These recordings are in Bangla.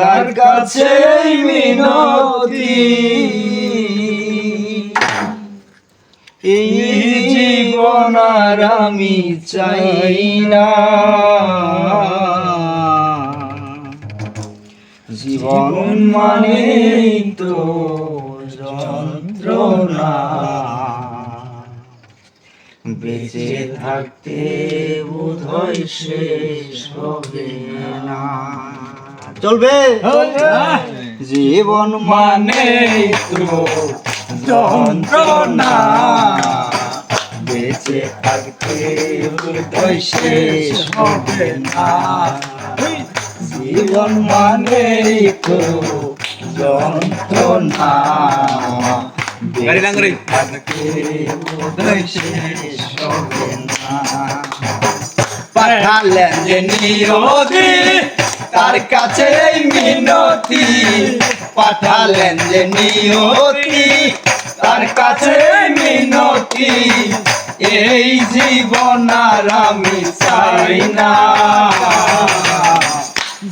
তার কাছে মিনতি। এই জীবন আর আমি চাই না। জীবন মানে তো যন্ত্রণা। বেঁচে থাকতে বোধহয় শেষ হবে না। চলবে? জীবন মানে তো যন্ত্রণা। বেঁচে থাকতে শেষ হবে না। জীবন মানে তো যন্ত্রণা। গাড়ি লাঙ্গরে। পাঠালেন যে নিয়তি তার কাছে মিনতি পাঠালেন যে নিয়তি। তার কাছে মিনতি, এই জীবন আর আমি চাই না।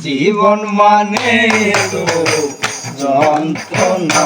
জীবন মানে তো যন্ত্রণা।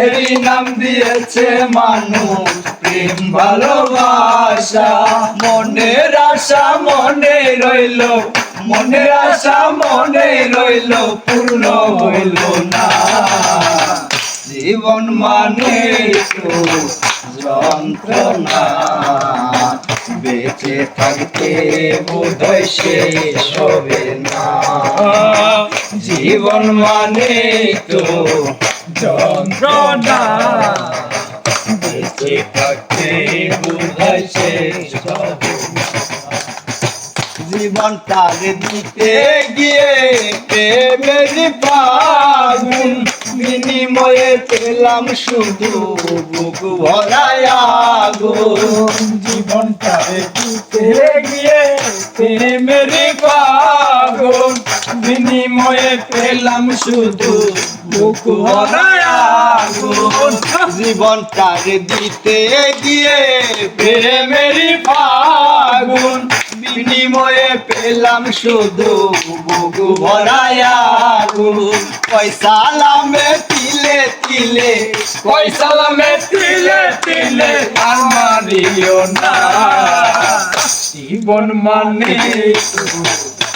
এরই নাম দিয়েছে মানুষ প্রেম, ভালোবাসা। মনের আশা মনে রইল, মনের আশা মনে রইল, পূর্ণ হইল না। জীবন মানে তো যন্ত্রণা, বেঁচে থাকতে বোধহয় শেষ হবে না। জীবন মানে তো যন্ত্রণা বেঁচে থাকতে শেষ হবে না। জীবনটাকে দিতে গিয়ে প্রেমের পাগুন বিনিময়ে পেলাম শুধু বুক ভরায় আগুন জীবনটাকে দিতে গিয়ে প্রেমের পাগুন বিনিময়ে পেলাম শুধু বুক আগুন। জীবনটাকে দিতে গিয়ে প্রেমের ফাগুন। বিনিময়ে পেলাম শুধু বুকু ভরায়া পয়সা লামে তিলে তিলে, পয়সা লামে তিলে তিলে আর মারিও না। জীবন মানে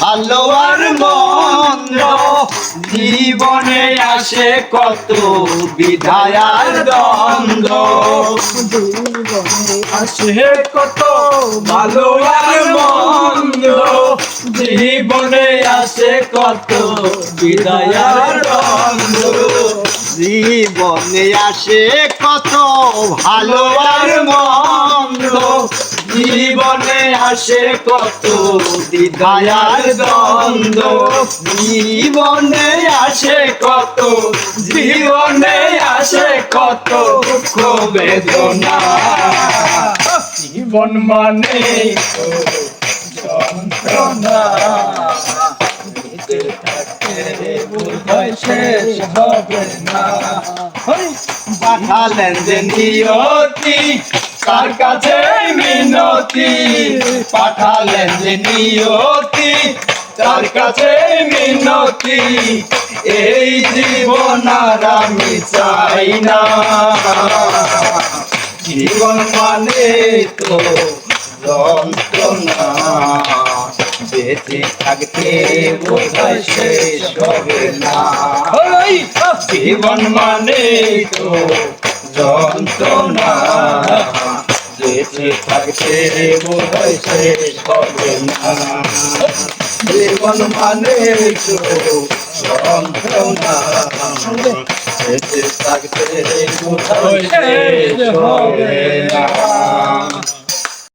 ভালো আর মন্দ, জীবনে আসে কত বিধায়ার দ্বন্দ্ব। আসে কত ভালো আর মন্দ, জীবনে আসে কত বিদায় আর দ্বন্দ্ব। জীবনে আসে কত ভালো আর মন্দ জীবনে আসে কত দ্বিধায়ার দ্বন্দ্ব? জীবনে আসে কত জীবনে আসে কত বেদনা? জীবন মানে যন্ত্রণা। বেঁচে থাকতে বোধহয় শেষ হবে না। পাঠালেন যে নিয়তি তার কাছে মিনতি পাঠালেন যে নিয়তি। তার কাছে মিনতি এই জীবন আর আমি চাই না। জীবন মানে তো যন্ত্রণা বেঁচে থাকতে বোধহয় শেষ হবে না জীবন মানে তো যন্ত্রণা। বেঁচে থাকতে বোধহয় শেষ হবে না। জীবন মানে যন্ত্রণা। বেঁচে থাকতে বোধহয় শেষ হবে না।